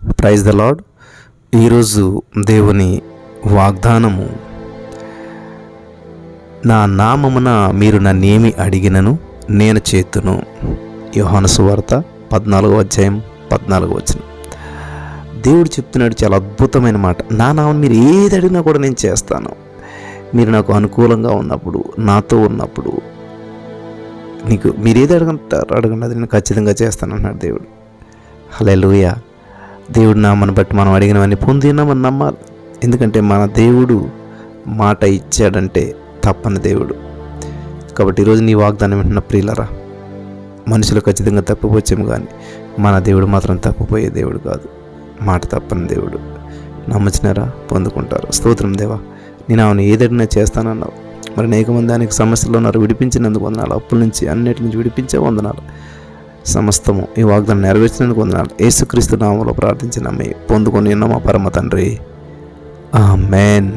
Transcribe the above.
Praise the lord ఈరోజు దేవుని వాగ్దానము. నా నామమున మీరు నన్నేమి అడిగినను నేను చేతును. యోహాను సువార్త పద్నాలుగో అధ్యాయం పద్నాలుగో వచ్చిన దేవుడు చెప్తున్నాడు చాలా అద్భుతమైన మాట. నా నామం మీరు ఏది అడిగినా కూడా నేను చేస్తాను. మీరు నాకు అనుకూలంగా ఉన్నప్పుడు నాతో ఉన్నప్పుడు నీకు మీరు ఏది అడగంటారు అడగండి అది నేను ఖచ్చితంగా చేస్తాను అన్నాడు దేవుడు. హలే దేవుడు నామను బట్టి మనం అడిగినవన్నీ పొందినామని నమ్మాలి. ఎందుకంటే మన దేవుడు మాట ఇచ్చాడంటే తప్పని దేవుడు. కాబట్టి ఈరోజు నీ వాగ్దానం వింటున్న ప్రియులరా మనుషులు ఖచ్చితంగా తప్పిపోచ్చాము కానీ మన దేవుడు మాత్రం తప్పిపోయే దేవుడు కాదు. మాట తప్పని దేవుడు. నమ్మచ్చినారా? పొందుకుంటారు. స్తోత్రం దేవా నేను ఆమెను ఏదైనా చేస్తానన్నావు. మరి అనేక మంది దానికి సమస్యలు ఉన్నారు. విడిపించినందుకు వందనాలు. అప్పుల నుంచి అన్నిటి నుంచి విడిపించే వందనాలు. సమస్తము ఈ వాగ్దానం నెరవేర్చినందుకు వందనాలు. యేసుక్రీస్తు నామంలో ప్రార్థించిన మీ పొందుకొని ఉన్న మా పరమ తండ్రి. మేన్